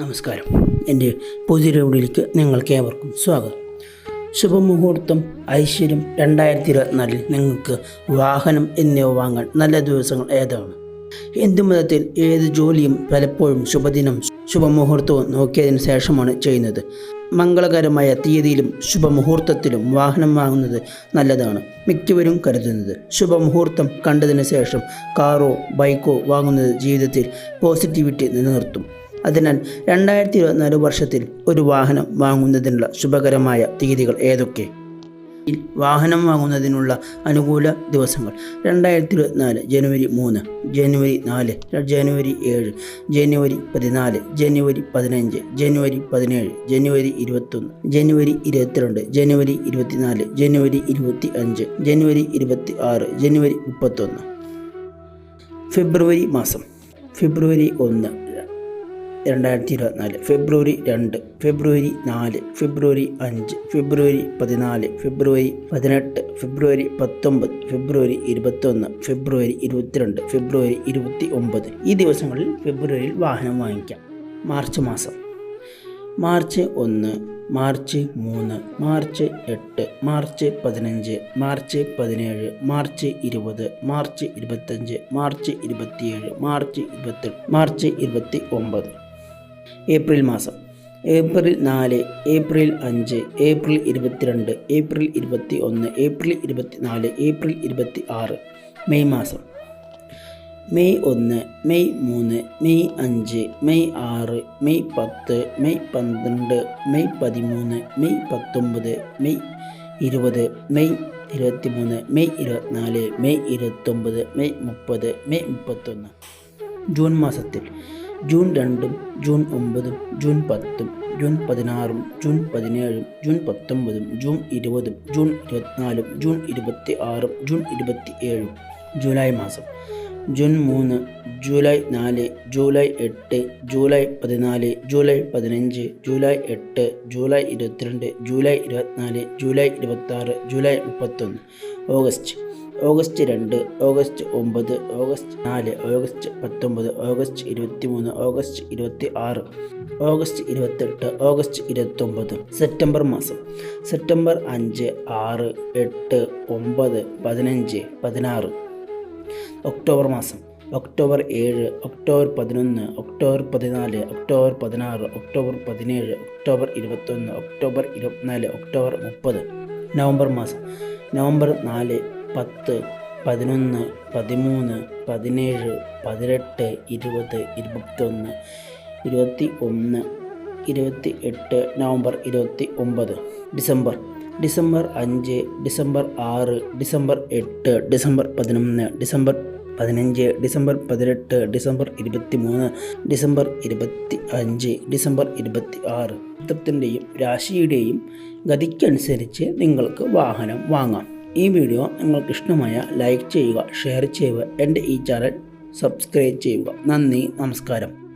നമസ്കാരം. എന്റെ പുതിയൊരു വീഡിയോയിലേക്ക് നിങ്ങൾക്ക് ഏവർക്കും സ്വാഗതം. ശുഭമുഹൂർത്തം ഐശ്വര്യം രണ്ടായിരത്തി ഇരുപത്തിനാലിൽ നിങ്ങൾക്ക് വാഹനം എന്നിവ വാങ്ങാൻ നല്ല ദിവസങ്ങൾ ഏതാണ്? ഹിന്ദു മതത്തിൽ ഏത് ജോലിയും പലപ്പോഴും ശുഭദിനം ശുഭമുഹൂർത്തവും നോക്കിയതിന് ശേഷമാണ് ചെയ്യുന്നത്. മംഗളകരമായ തീയതിയിലും ശുഭമുഹൂർത്തത്തിലും വാഹനം വാങ്ങുന്നത് നല്ലതാണ് മിക്കവരും കരുതുന്നത്. ശുഭമുഹൂർത്തം കണ്ടതിന് ശേഷം കാറോ ബൈക്കോ വാങ്ങുന്നത് ജീവിതത്തിൽ പോസിറ്റിവിറ്റി നിലനിർത്തും. അതിനാൽ രണ്ടായിരത്തി ഇരുപത്തിനാല് വർഷത്തിൽ ഒരു വാഹനം വാങ്ങുന്നതിനുള്ള ശുഭകരമായ തീയതികൾ ഏതൊക്കെ? വാഹനം വാങ്ങുന്നതിനുള്ള അനുകൂല ദിവസങ്ങൾ. രണ്ടായിരത്തി ഇരുപത്തിനാല് ജനുവരി മൂന്ന് ജനുവരി നാല് ജനുവരി ഏഴ് ജനുവരി പതിനാല് ജനുവരി പതിനഞ്ച് ജനുവരി പതിനേഴ് ജനുവരി ഇരുപത്തൊന്ന് ജനുവരി ഇരുപത്തിരണ്ട് ജനുവരി ഇരുപത്തിനാല് ജനുവരി ഇരുപത്തി അഞ്ച് ജനുവരി ഇരുപത്തി ആറ് ജനുവരി മുപ്പത്തൊന്ന്. ഫെബ്രുവരി മാസം. ഫെബ്രുവരി ഒന്ന് രണ്ടായിരത്തി ഇരുപത്തിനാല് ഫെബ്രുവരി രണ്ട് ഫെബ്രുവരി നാല് ഫെബ്രുവരി അഞ്ച് ഫെബ്രുവരി പതിനാല് ഫെബ്രുവരി പതിനെട്ട് ഫെബ്രുവരി പത്തൊമ്പത് ഫെബ്രുവരി ഇരുപത്തൊന്ന് ഫെബ്രുവരി ഇരുപത്തിരണ്ട് ഫെബ്രുവരി ഇരുപത്തി ഒമ്പത് ഈ ദിവസങ്ങളിൽ ഫെബ്രുവരിയിൽ വാഹനം വാങ്ങിക്കാം. മാർച്ച് മാസം. മാർച്ച് ഒന്ന് മാർച്ച് മൂന്ന് മാർച്ച് എട്ട് മാർച്ച് പതിനഞ്ച് മാർച്ച് പതിനേഴ് മാർച്ച് ഇരുപത് മാർച്ച് ഇരുപത്തഞ്ച് മാർച്ച് ഇരുപത്തിയേഴ് മാർച്ച് ഇരുപത്തെട്ട് മാർച്ച് ഇരുപത്തി ഒമ്പത് ഏപ്രിൽ മാസം. ഏപ്രിൽ നാല് ഏപ്രിൽ അഞ്ച് ഏപ്രിൽ ഇരുപത്തിരണ്ട് ഏപ്രിൽ ഇരുപത്തി ഒന്ന് ഏപ്രിൽ ഇരുപത്തിനാല് ഏപ്രിൽ ഇരുപത്തി ആറ് മെയ് മാസം. മെയ് ഒന്ന് മെയ് മൂന്ന് മെയ് അഞ്ച് മെയ് ആറ് മെയ് പത്ത് മെയ് പന്ത്രണ്ട് മെയ് പതിമൂന്ന് മെയ് പത്തൊമ്പത് മെയ് ഇരുപത് മെയ് ഇരുപത്തിമൂന്ന് മെയ് ഇരുപത്തിനാല് മെയ് ഇരുപത്തൊമ്പത് മെയ് മുപ്പത് മെയ് മുപ്പത്തൊന്ന്. ജൂൺ മാസത്തിൽ ജൂൺ രണ്ടും ജൂൺ ഒമ്പതും ജൂൺ പത്തും ജൂൺ പതിനാറും ജൂൺ പതിനേഴും ജൂൺ പത്തൊമ്പതും ജൂൺ ഇരുപതും ജൂൺ ഇരുപത്തിനാലും ജൂൺ ഇരുപത്തി ആറും ജൂൺ ഇരുപത്തി ഏഴും ജൂലൈ മാസം. ജൂൺ മൂന്ന് ജൂലൈ നാല് ജൂലൈ എട്ട് ജൂലൈ പതിനാല് ജൂലൈ പതിനഞ്ച് ജൂലൈ എട്ട് ജൂലൈ ഇരുപത്തിരണ്ട് ജൂലൈ ഇരുപത്തിനാല് ജൂലൈ ഇരുപത്താറ് ജൂലൈ മുപ്പത്തൊന്ന്. ഓഗസ്റ്റ്. ഓഗസ്റ്റ് രണ്ട് ഓഗസ്റ്റ് ഒമ്പത് ഓഗസ്റ്റ് നാല് ഓഗസ്റ്റ് പത്തൊമ്പത് ഓഗസ്റ്റ് ഇരുപത്തി മൂന്ന് ഓഗസ്റ്റ് ഇരുപത്തി ആറ് ഓഗസ്റ്റ് ഇരുപത്തെട്ട് ഓഗസ്റ്റ് ഇരുപത്തൊമ്പത്. സെപ്റ്റംബർ മാസം. സെപ്റ്റംബർ അഞ്ച് ആറ് എട്ട് ഒമ്പത് പതിനഞ്ച് പതിനാറ്. ഒക്ടോബർ മാസം. ഒക്ടോബർ ഏഴ് ഒക്ടോബർ പതിനൊന്ന് ഒക്ടോബർ പതിനാല് ഒക്ടോബർ പതിനാറ് ഒക്ടോബർ പതിനേഴ് ഒക്ടോബർ ഇരുപത്തൊന്ന് ഒക്ടോബർ ഇരുപത്തിനാല് ഒക്ടോബർ മുപ്പത്. നവംബർ മാസം. നവംബർ നാല് പത്ത് പതിനൊന്ന് പതിമൂന്ന് പതിനേഴ് പതിനെട്ട് ഇരുപത് ഇരുപത്തൊന്ന് ഇരുപത്തി ഒന്ന് ഇരുപത്തി എട്ട് നവംബർ ഇരുപത്തി ഒമ്പത് ഡിസംബർ ഡിസംബർ അഞ്ച് ഡിസംബർ ആറ് ഡിസംബർ എട്ട് ഡിസംബർ പതിനൊന്ന് ഡിസംബർ പതിനഞ്ച് ഡിസംബർ പതിനെട്ട് ഡിസംബർ ഇരുപത്തി മൂന്ന് ഡിസംബർ ഇരുപത്തി അഞ്ച് ഡിസംബർ ഇരുപത്തി ആറ് ചിത്രത്തിന്റെയും രാശിയുടെയും ഗതിക്കനുസരിച്ച് നിങ്ങൾക്ക് വാഹനം വാങ്ങാം. ഈ വീഡിയോ നിങ്ങൾക്ക് ഇഷ്ടമായ ലൈക്ക് ചെയ്യുക ഷെയർ ചെയ്യുക എന്റെ ഈ ചാനൽ സബ്സ്ക്രൈബ് ചെയ്യുക. നന്ദി നമസ്കാരം.